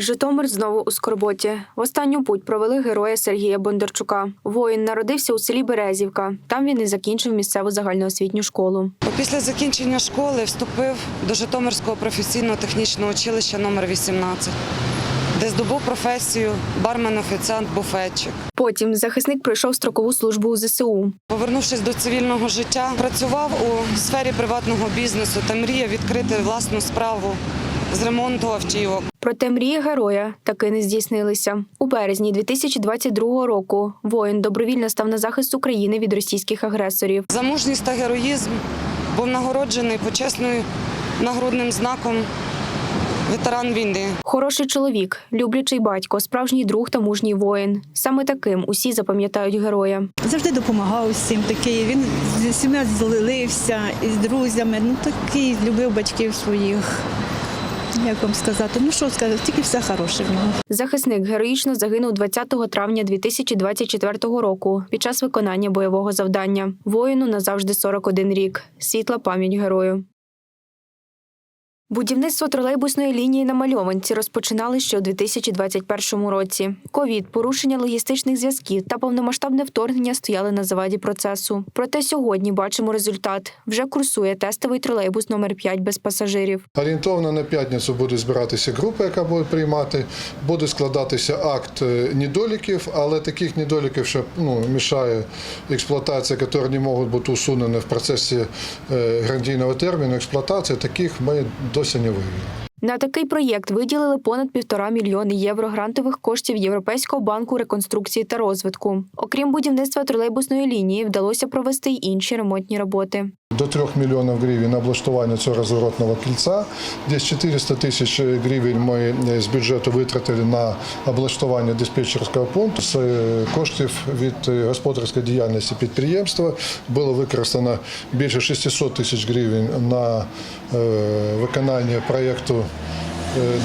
Житомир знову у скорботі. В останню путь провели героя Сергія Бондарчука. Воїн народився у селі Березівка. Там він і закінчив місцеву загальноосвітню школу. Після закінчення школи вступив до Житомирського професійно-технічного училища номер 18, де здобув професію бармен-офіціант буфетчик. Потім захисник пройшов строкову службу у ЗСУ. Повернувшись до цивільного життя, працював у сфері приватного бізнесу та мріяв відкрити власну справу з ремонту автівок. Проте мрії героя таки не здійснилися. У березні 2022 року воїн добровільно став на захист України від російських агресорів. За мужність та героїзм був нагороджений почесною нагрудним знаком ветеран війни. Хороший чоловік, люблячий батько, справжній друг та мужній воїн. Саме таким усі запам'ятають героя. Завжди допомагав всім такий. Він з усіма злився із друзями. Ну такий любив батьків своїх. Як вам сказати? Ну що сказати, тільки все хороше в нього. Захисник героїчно загинув 20 травня 2024 року під час виконання бойового завдання. Воїну назавжди 41 рік. Світла пам'ять герою. Будівництво тролейбусної лінії на Мальованці розпочинали ще у 2021 році. Ковід, порушення логістичних зв'язків та повномасштабне вторгнення стояли на заваді процесу. Проте сьогодні бачимо результат. Вже курсує тестовий тролейбус номер 5 без пасажирів. Орієнтовно на п'ятницю буде збиратися група, яка буде приймати. Буде складатися акт е, недоліків, але таких недоліків, що ну, мішає експлуатація, які не можуть бути усунені в процесі е, гарантійного терміну експлуатації, таких ми досі не виявили. На такий проєкт виділили понад півтора мільйони євро грантових коштів Європейського банку реконструкції та розвитку. Окрім будівництва тролейбусної лінії, вдалося провести й інші ремонтні роботи. До 3 мільйонів гривень на облаштування цього розворотного кільця. Десь 400 тисяч гривень ми е, з бюджету витратили на облаштування диспетчерського пункту. З е, коштів від е, господарської діяльності підприємства було використано більше 600 тисяч гривень на виконання проєкту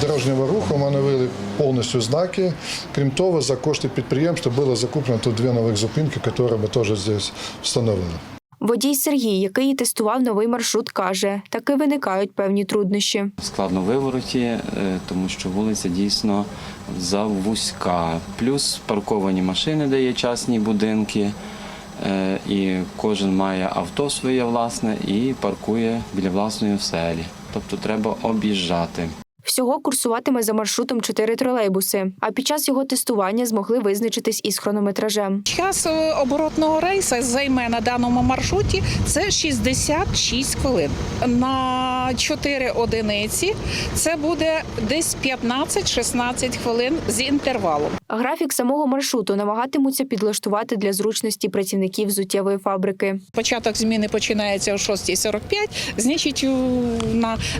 дорожнього руху. Ми навели повністю знаки. Крім того, за кошти підприємства було закуплено тут дві нових зупинки, які ми теж здесь встановили. Водій Сергій, який тестував новий маршрут, каже, таки виникають певні труднощі. складно вивороті, е, тому що вулиця дійсно завузька. Плюс парковані машини, де є частні будинки, е, і кожен має авто своє власне і паркує біля власної оселі. Тобто треба об'їжджати. Всього курсуватиме за маршрутом чотири тролейбуси. А під час його тестування змогли визначитись із хронометражем. Час е, оборотного рейсу займе на даному маршруті це 66 хвилин. На 4 одиниці це буде десь 15-16 хвилин з інтервалом. Графік самого маршруту намагатимуться підлаштувати для зручності працівників взуттєвої фабрики. Початок зміни починається о 6.45, значить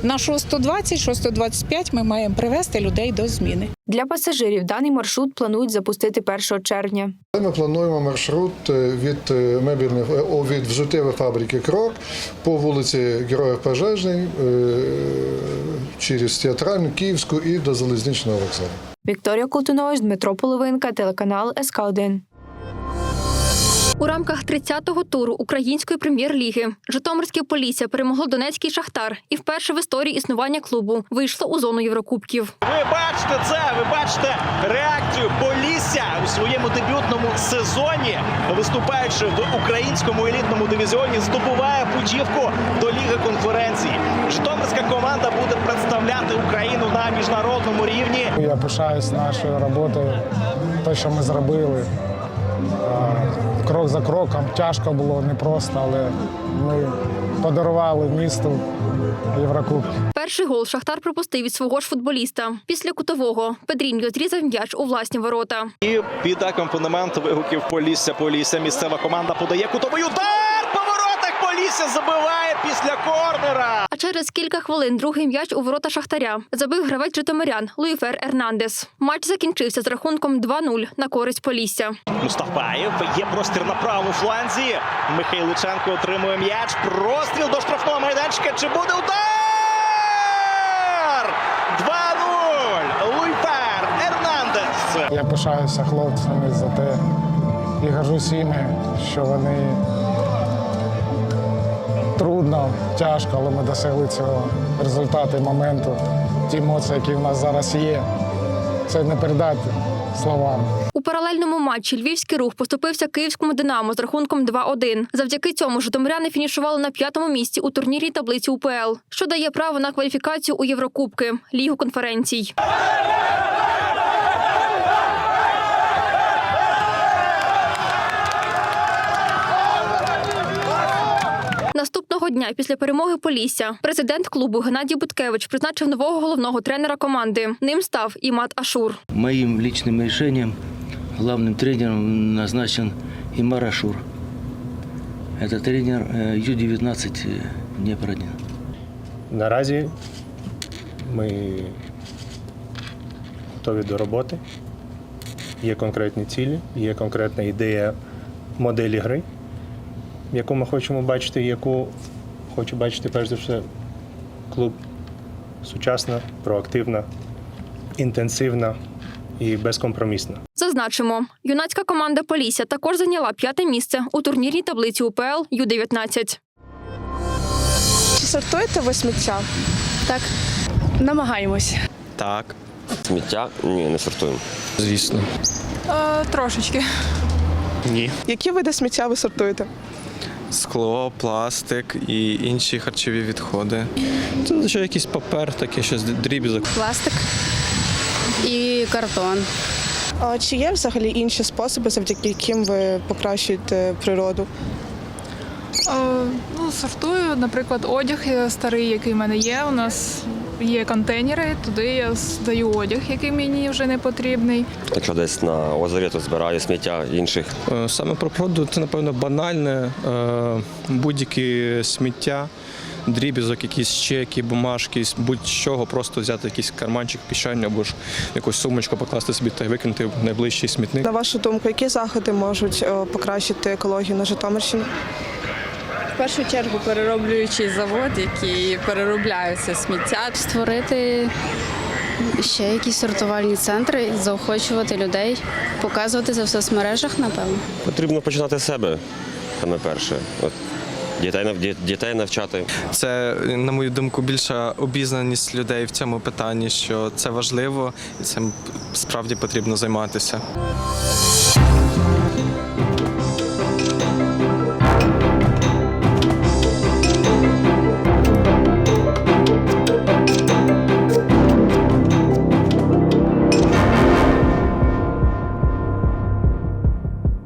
на 6.20, 6.25 ми маємо привести людей до зміни. Для пасажирів даний маршрут планують запустити 1 червня. Ми плануємо маршрут е, від мебільних мебільної е, від взуттєвої фабрики Крок по вулиці Героїв Пожежний е, через театральну Київську і до залізничного вокзалу. Вікторія Колтунович, Дмитро Половинка, телеканал СК 1 У рамках 30-го туру української прем'єр-ліги Житомирське Полісся перемогло Донецький Шахтар і вперше в історії існування клубу вийшло у зону Єврокубків. Ви бачите це, ви бачите реакцію Полісся у своєму дебютному сезоні, виступаючи в українському елітному дивізіоні, здобуває путівку до Ліги конференцій. Житомирська команда буде представляти Україну на міжнародному рівні. Я пишаюсь нашою роботою, те, що ми зробили. Крок за кроком тяжко було, непросто, але ми подарували місту Єврокубки. Перший гол Шахтар пропустив від свого ж футболіста. Після кутового Педріньо зрізав м'яч у власні ворота. І під акомпанемент вигуків Полісся, Полісся. Місцева команда подає кутовий удар. По воротах Полісся забиває після. А через кілька хвилин другий м'яч у ворота Шахтаря забив гравець житомирян Луїфер Ернандес. Матч закінчився з рахунком 2-0 на користь Полісся. Мустафаєв є простір на правому фланзі. Михайличенко отримує м'яч. Простріл до штрафного майданчика. Чи буде удар? 2-0. Луйфер Ернандес. Я пишаюся хлопцями за те і горжусь іми, що вони трудно, тяжко, але ми досягли цього результату і моменту. Ті емоції, які в нас зараз є, це не передати словами. У паралельному матчі львівський рух поступився київському Динамо з рахунком 2-1. Завдяки цьому житомиряни фінішували на п'ятому місці у турнірній таблиці УПЛ, що дає право на кваліфікацію у Єврокубки Лігу конференцій. Наступного дня після перемоги Полісся президент клубу Геннадій Буткевич призначив нового головного тренера команди. Ним став Імат Ашур. Моим личным решением главным тренером назначен Имар Ашур. Это тренер э, Ю-19 э, Днепр-1. Наразі ми готові до роботи. Є конкретні цілі, є конкретна ідея моделі гри, яку ми хочемо бачити, яку хоче бачити перш за все клуб сучасна, проактивна, інтенсивна і безкомпромісна. Зазначимо, юнацька команда Полісся також зайняла п'яте місце у турнірній таблиці УПЛ Ю-19. Чи сортуєте ви сміття? Так. Намагаємось. Так. Сміття? Ні, не сортуємо. Звісно. Е, трошечки. Ні. Які види сміття ви сортуєте? Скло, пластик і інші харчові відходи. Це ще якийсь папер, таке щось дріб'язок. Пластик і картон. А чи є взагалі інші способи, завдяки яким ви покращуєте природу? Ну, сортую, наприклад, одяг е, старий, який в мене є. У нас є контейнери, туди я здаю одяг, який мені вже не потрібний. Якщо десь на озері, то збираю сміття інших. Е, Саме про природу це, напевно, банальне. е, Будь-які сміття, дріб'язок, якісь чеки, бумажки, будь-чого, просто взяти якийсь карманчик, пішень або ж якусь сумочку покласти собі та й викинути в найближчий смітник. На вашу думку, які заходи можуть е, покращити екологію на Житомирщині? В першу чергу перероблюючий завод, який переробляє це сміття. Створити ще якісь сортувальні центри, заохочувати людей, показувати це в соцмережах, напевно. Потрібно починати з себе саме перше. От дітей, дітей навчати. Це, на мою думку, більша обізнаність людей в цьому питанні, що це важливо і цим справді потрібно займатися.